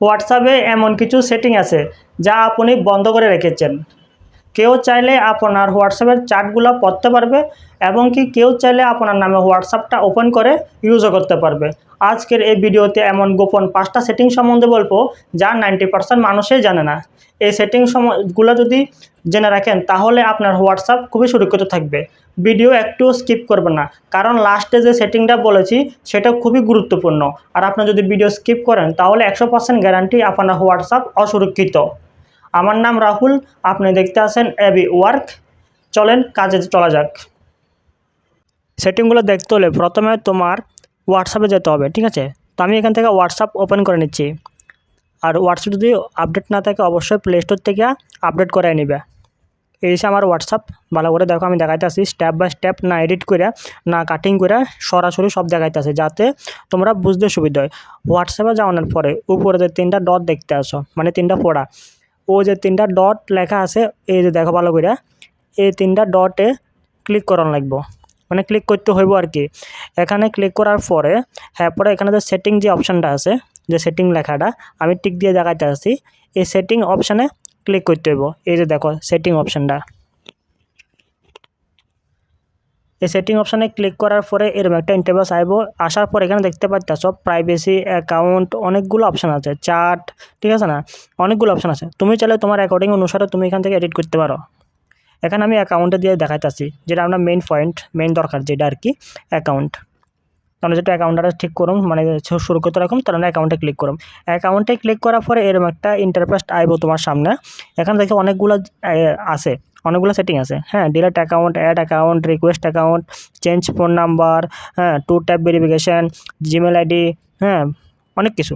হোয়াটসঅ্যাপে এমন কিছু সেটিং আছে যা আপনি বন্ধ করে রেখেছেন। কেউ চাইলে আপনার হোয়াটসঅ্যাপের চ্যাটগুলো পড়তে পারবে এবং কি কেউ চাইলে আপনার নামে হোয়াটসঅ্যাপটা ওপেন করে ইউজও করতে পারবে। আজকের এই ভিডিওতে এমন গোপন পাঁচটা সেটিং সম্বন্ধে বলব যা নাইনটি পার্সেন্ট মানুষই জানে না। এই সেটিংগুলো যদি জেনে রাখেন, তাহলে আপনার হোয়াটসঅ্যাপ খুবই সুরক্ষিত থাকবে। ভিডিও একটু স্কিপ করবেন না, কারণ লাস্টে যে সেটিংটা বলেছি, সেটা খুবই গুরুত্বপূর্ণ। আর আপনি যদি ভিডিও স্কিপ করেন, তাহলে একশো পার্সেন্ট গ্যারান্টি আপনার হোয়াটসঅ্যাপ অসুরক্ষিত। আমার নাম রাহুল, আপনি দেখতে আছেন এবি ওয়ার্ক চলেন কাজে চলা যাক। সেটিংগুলো দেখতে হলে প্রথমে তোমার হোয়াটসঅ্যাপে যেতে হবে, ঠিক আছে? তো আমি এখান থেকে হোয়াটসঅ্যাপ ওপেন করে নিচ্ছি। আর হোয়াটসঅ্যাপ যদি আপডেট না থাকে, অবশ্যই প্লে স্টোর থেকে আপডেট করে নিবে। এই হচ্ছে আমার হোয়াটসঅ্যাপ, ভালো করে দেখো, আমি দেখাইতে আসি। স্টেপ বাই স্টেপ, না এডিট করে, না কাটিং করে, সরাসরি সব দেখাইতে আছে যাতে তোমরা বুঝতে সুবিধা হয়। হোয়াটসঅ্যাপে যাওয়ানোর পরে উপরে তিনটা ডট দেখতে আসো মানে তিনটা ফোড়া ও যে তিনটা ডট লেখা আছে, এই যে দেখো ভালো করে, এই তিনটা ডটে ক্লিক করানো লাগবো। মানে ক্লিক করতে হইব আর কি। এখানে ক্লিক করার পরে হ্যাঁ পরে এখানে যে সেটিং যে অপশানটা আছে, যে সেটিং লেখাটা, আমি টিক দিয়ে দেখাতে আসছি এই সেটিং অপশানে ক্লিক করতে হইব। এই যে দেখো সেটিং অপশানটা এই সেটিং অপশানে ক্লিক করার পরে এরকম একটা ইন্টারভিউস আইব। আসার পর এখানে দেখতে পাচ্ছ প্রাইভেসি অ্যাকাউন্ট অনেকগুলো অপশান আছে চার্ট ঠিক আছে না? অনেকগুলো অপশান আছে। তুমি চাইলে তোমার অ্যাকর্ডিং অনুসারে তুমি এখান থেকে এডিট করতে পারো। এখানে আমি অ্যাকাউন্টে দিয়ে দেখাইতেছি, যেটা আপনার মেন পয়েন্ট মেন দরকার যেটা আর কি অ্যাকাউন্ট তাহলে যেটা অ্যাকাউন্টটা ঠিক করুন মানে শুরু করতে রাখুন, তাহলে অ্যাকাউন্টে ক্লিক করুন। অ্যাকাউন্টে ক্লিক করার পরে এরকম একটা ইন্টারপ্রেস্ট আইব তোমার সামনে। এখানে দেখো অনেকগুলো আছে। অনেকগুলো সেটিং আছে। হ্যাঁ delete account add account request account change phone number হ্যাঁ two tap verification Gmail ID হ্যাঁ অনেক কিছু।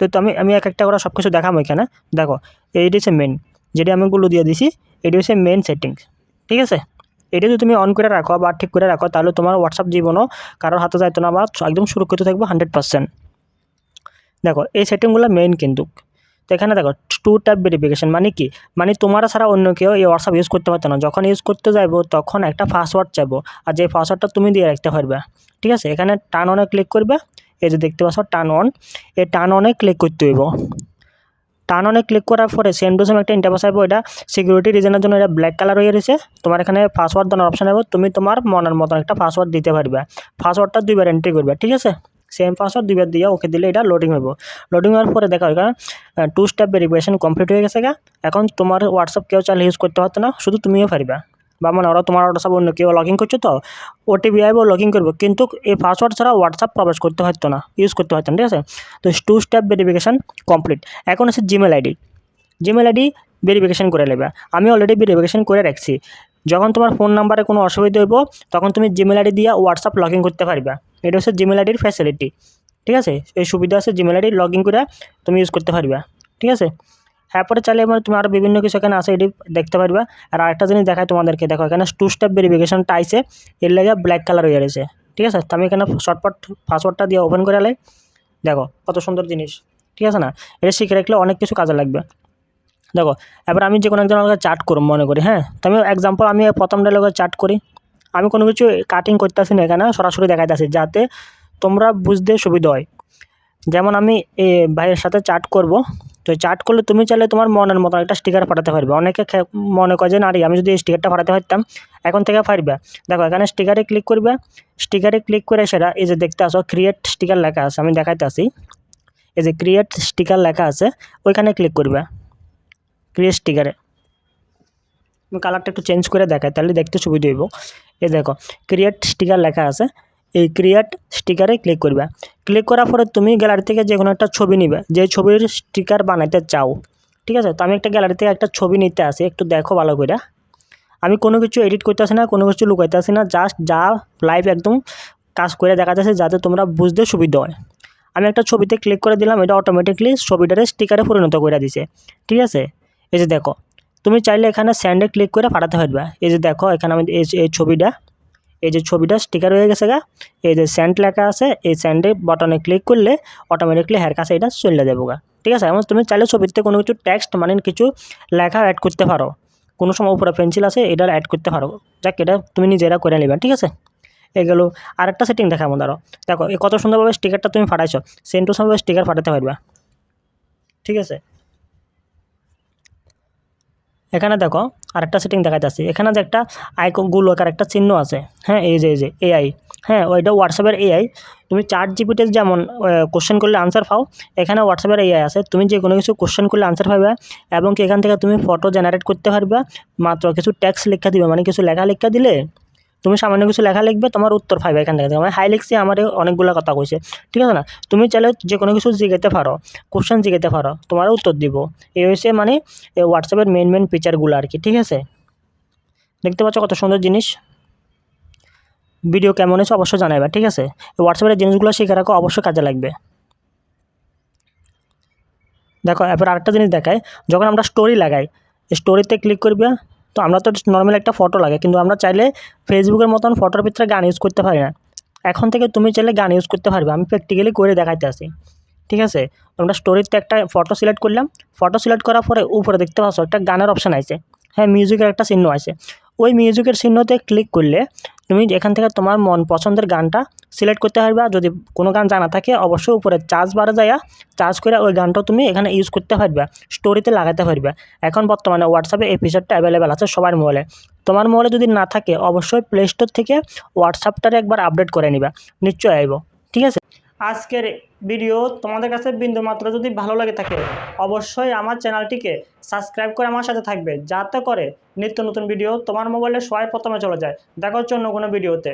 তো আমি আমি এক একটা করে সব কিছু দেখাবো এখানে। দেখো, এইটি হচ্ছে মেন যেটি আমি গুলো দিয়ে দিছি, এটি হচ্ছে মেন সেটিংস ঠিক আছে? এটা যদি তুমি অন করে রাখো বা ঠিক করে রাখো, তাহলে তোমার হোয়াটসঅ্যাপ জীবনও কারোর হাতে যাইতো না বা একদম সুরক্ষিত থাকবে হান্ড্রেড পার্সেন্ট দেখো, এই সেটিংগুলো মেন কিন্তু। তো এখানে দেখো টু ট্যাপ ভেরিফিকেশান মানে কি? মানে তোমার ছাড়া অন্য কেউ এই হোয়াটসঅ্যাপ ইউজ করতে পারতো না। যখন ইউজ করতে যাইবো, তখন একটা পাসওয়ার্ড চাইব। আর যে পাসওয়ার্ডটা তুমি দিয়ে রাখতে পারবে, ঠিক আছে? এখানে টার্ন অনে ক্লিক করবে। এই যে দেখতে পাচ্ছ টার্ন অন এই টার্ন অনে ক্লিক করতে হইব। টার্ন অনে ক্লিক করার পরে সেম টু সেম একটা ইন্টারভাস আসব। এটা সিকিউরিটি রিজনের জন্য এটা ব্ল্যাক কালার হয়ে রয়েছে। তোমার এখানে পাসওয়ার্ড দেওয়ার অপশান হবে তুমি তোমার মনের মতন একটা পাসওয়ার্ড দিতে পারবে। পাসওয়ার্ডটা দুইবার এন্ট্রি করবে, ঠিক আছে? সেম পাসওয়ার্ড দুইবার দিয়ে ওকে দিলে এটা লোডিং হইব। লোডিং হওয়ার পরে দেখো এখানে টু স্টেপ ভেরিফিকেশন কমপ্লিট হয়ে গেছে এখন তোমার হোয়াটসঅ্যাপ কেউ চাইলে ইউজ করতে পারতো না, শুধু তুমিও পারবে। বা মানে ওরা তোমার হোয়াটসঅ্যাপ অন্য কেউ লগ ইন করছ তো ওটিপি আইব লগ ইন করব। কিন্তু এই পাসওয়ার্ড ছাড়া হোয়াটসঅ্যাপ প্রবেশ করতে পারতো না ইউজ করতে পারতো না, ঠিক আছে? তো টু স্টেপ ভেরিফিকেশান কমপ্লিট এখন আছে Gmail ID Gmail ID verification করে নেবে। আমি অলরেডি ভেরিফিকেশান করে রাখছি। যখন তোমার ফোন নাম্বারে কোনো অসুবিধা হইব, তখন তুমি জিমেল আইডি দিয়ে হোয়াটসঅ্যাপ লগ করতে পারবে। এটা হচ্ছে জিমেল আইডির ফ্যাসিলিটি ঠিক আছে? এই সুবিধা আছে জিমেল আইডি লগ করে তুমি ইউজ করতে পারবে, ঠিক আছে? হ্যাঁ চাইলে মানে তুমি আরও বিভিন্ন কিছু এখানে আছে, এটি দেখতে পারবে। আর আরেকটা জিনিস দেখায় তোমাদেরকে, দেখো, এখানে টু স্টেপ ভেরিফিকেশনটা আইসে এর লাগে ব্ল্যাক কালার হয়ে গেছে, ঠিক আছে? তো আমি এখানে শর্টপট পাসওয়ার্ডটা দিয়ে ওপেন করে আলাই দেখো, কত সুন্দর জিনিস, ঠিক আছে না? এটা শিখে রাখলে অনেক কিছু কাজে লাগবে। দেখো, এবার আমি যে কোনো একজন আমাকে চার্ট করব মনে করি হ্যাঁ? তো আমি এক্সাম্পল আমি প্রথম ডায়লগে চার্ট করি। আমি কোনো কিছু কাটিং করতেছি না এখানে, সরাসরি দেখাইতেছি, যাতে তোমরা বুঝতে সুবিধা হয়। যেমন আমি এ ভাইয়ের সাথে চার্ট করব, তো চার্ট করলে তুমি চাইলে তোমার মনের মতো একটা স্টিকার পাঠাতে পারবে। অনেকে মনে করে যে নারী আমি যদি স্টিকারটা পাঠাতে পারতাম, এখন থেকে পারবে। দেখো, এখানে স্টিকারে ক্লিক করবে। স্টিকারে ক্লিক করে সেটা, এই যে দেখতে আসো ক্রিয়েট স্টিকার লেখা আছে, আমি দেখাইতে আসি এই যে ক্রিয়েট স্টিকার লেখা আছে, ওইখানে ক্লিক করবে। ক্রিয়েট স্টিকারে আমি কালারটা একটু চেঞ্জ করে দেখাই, তাহলে দেখতে সুবিধা হইব। এই দেখো ক্রিয়েট স্টিকার লেখা আছে। এই ক্রিয়েট স্টিকারে ক্লিক করবে। ক্লিক করার পরে তুমি গ্যালারি থেকে যে কোনো একটা ছবি নিবে। যে ছবির স্টিকার বানাইতে চাও, ঠিক আছে? তো আমি একটা গ্যালারি থেকে একটা ছবি নিতে আসি, একটু দেখো ভালো করে। আমি কোনো কিছু এডিট করতে আসি না, কোনো কিছু লুকাইতে আসি না জাস্ট যা লাইভ একদম কাজ করে দেখা যাচ্ছে যাতে তোমরা বুঝতে সুবিধা হয়। আমি একটা ছবিতে ক্লিক করে দিলাম, এটা অটোমেটিকলি ছবিটারে স্টিকারে পরিণত করে দিছে। ঠিক আছে? এই যে দেখো, তুমি চাইলে এখানে স্যান্ডে ক্লিক করে পাঠাতে পারবে। এই যে দেখো, এখানে আমি এই ছবিটা, এই যে ছবিটা স্টিকার হয়ে গেছে গা। এই যে স্যান্ড লেখা আছে, এই স্যান্ডে বটনে ক্লিক করলে অটোমেটিকলি হেয়ার কাছে এটা চলে যাব গা। ঠিক আছে? এমন তুমি চাইলে ছবিতে কোনো কিছু টেক্সট মানে কিছু লেখা অ্যাড করতে পারো। কোনো সময় উপরে পেন্সিল আছে এটা অ্যাড করতে পারো। যাক, এটা তুমি নিজেরা করে নেবে, ঠিক আছে? এগুলো আরেকটা সেটিং দেখাবো ধরো দেখো কত সুন্দরভাবে স্টিকারটা তুমি ফাটাইছো সেম টু সময় স্টিকার ফাটাতে পারবে। ঠিক আছে? এখানে দেখো আরেকটা সেটিং দেখা যাচ্ছে এখানে যে একটা আইকন গোলকার একটা চিহ্ন আছে। হ্যাঁ এই যে এই যে এআই হ্যাঁ ওইটা হোয়াটসঅ্যাপের এআই তুমি চার জিপিতে যেমন কোশ্চেন করলে আনসার পাও, এখানে হোয়াটসঅ্যাপের এআই আছে। তুমি যে কোনো কিছু কোশ্চেন করলে আনসার পাবে এবং এখান থেকে তুমি ফটো জেনারেট করতে পারবে। মাত্র কিছু ট্যাক্স লেখা দিবে মানে কিছু লেখা লেখা দিলে তুমি সামান্য কিছু লেখা লিখবে, তোমার উত্তর পাইবে এখান থেকে। আমি হাই লিখছি আমার অনেকগুলো কথা কইছে। ঠিক আছে না? তুমি চাইলে যে কোনো কিছু জিগাইতে পারো কোশ্চেন জিগাইতে পারো, তোমার উত্তর দিব। এই হচ্ছে মানে এই হোয়াটসঅ্যাপের মেন মেন ফিচারগুলো আর কি ঠিক আছে? দেখতে পাচ্ছ কত সুন্দর জিনিস? ভিডিও কেমন হয়েছে অবশ্যই জানাবে ঠিক আছে? হোয়াটসঅ্যাপের জিনিসগুলো শিখে রাখো, অবশ্যই কাজে লাগবে। দেখো এরপর আরেকটা জিনিস দেখায় যখন আমরা স্টোরি লাগাই স্টোরিতে ক্লিক করবে তো আমরা তো নর্মাল একটা ফটো লাগে, কিন্তু আমরা চাইলে ফেসবুকের মতন ফটোর ভিতরে গান ইউজ করতে পারি না। এখন থেকে তুমি চাইলে গান ইউজ করতে পারবে, আমি প্র্যাকটিক্যালি করে দেখাইতে আসি। ঠিক আছে? আমরা স্টোরিতে একটা ফটো সিলেক্ট করলাম ফটো সিলেক্ট করার পরে উপরে দেখতে পাচ্ছ একটা গানের অপশান আছে হ্যাঁ মিউজিকের একটা চিহ্ন আছে ওই মিউজিকের চিহ্নতে ক্লিক করলে তুমি এখান থেকে তোমার মন পছন্দের গানটা সিলেক্ট করতে পারবে। যদি কোনো গান জানা থাকে, অবশ্যই উপরে চার্জ বাড়া যায় চার্জ করে ওই গানটাও তুমি এখানে ইউজ করতে পারবে স্টোরিতে লাগাতে পারবে। এখন বর্তমানে হোয়াটসঅ্যাপে এই ফিচারটা অ্যাভেলেবেল আছে সবার মোবাইলে তোমার মোবাইলে যদি না থাকে, অবশ্যই প্লে স্টোর থেকে হোয়াটসঅ্যাপটারে একবার আপডেট করে নিবা। নিশ্চয়ই আইব। ঠিক আছে? আজকের ভিডিও তোমাদের কাছে বিন্দুমাত্র যদি ভালো লাগে থাকে, অবশ্যই আমার চ্যানেলটিকে সাবস্ক্রাইব করে আমার সাথে থাকবে। যাতে করে নিত্য নতুন ভিডিও তোমার মোবাইলে সবাই প্রথমে চলে যায়। দেখা হচ্ছে অন্য কোনো ভিডিওতে।